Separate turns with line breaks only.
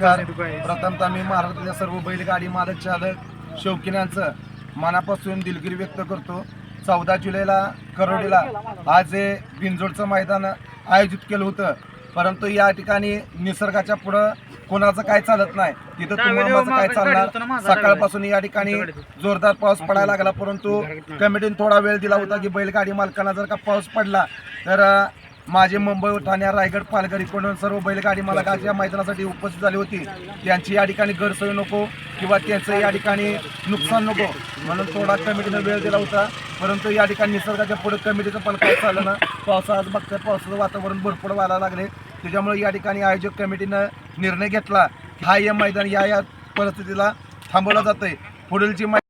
नमस्कार. प्रथमतः मी महाराष्ट्रातल्या सर्व बैलगाडी मालक चालक शौकीनांचं मनापासून दिलगिरी व्यक्त करतो. चौदा जुलैला करोडीला आज हे बिनजोडचं मैदान आयोजित केलं होतं. परंतु या ठिकाणी निसर्गाच्या पुढं कोणाचं काय चालत नाही. तिथं तुम्हाला काय चालणार? सकाळपासून या ठिकाणी जोरदार पाऊस पडायला लागला. परंतु कमिटीने थोडा वेळ दिला होता की बैलगाडी मालकांना जर का पाऊस पडला तर माझे मुंबई ठाणे रायगड पालघर इकडून सर्व बैलगाडी मला आज या मैदानासाठी उपस्थित झाली होती. त्यांची या ठिकाणी गैरसोय नको किंवा त्यांचं या ठिकाणी नुकसान नको म्हणून थोडा कमिटीनं वेळ दिला होता. परंतु या ठिकाणी निसर्गाच्या पुढे कमिटीचं पण काय चाललं ना पावसाळा आज पावसाचं वातावरण भरपूर व्हायला लागले. त्याच्यामुळे या ठिकाणी आयोजक कमिटीनं निर्णय घेतला. हा या मैदान या या परिस्थितीला थांबवला जातोय. पुढील जी मै-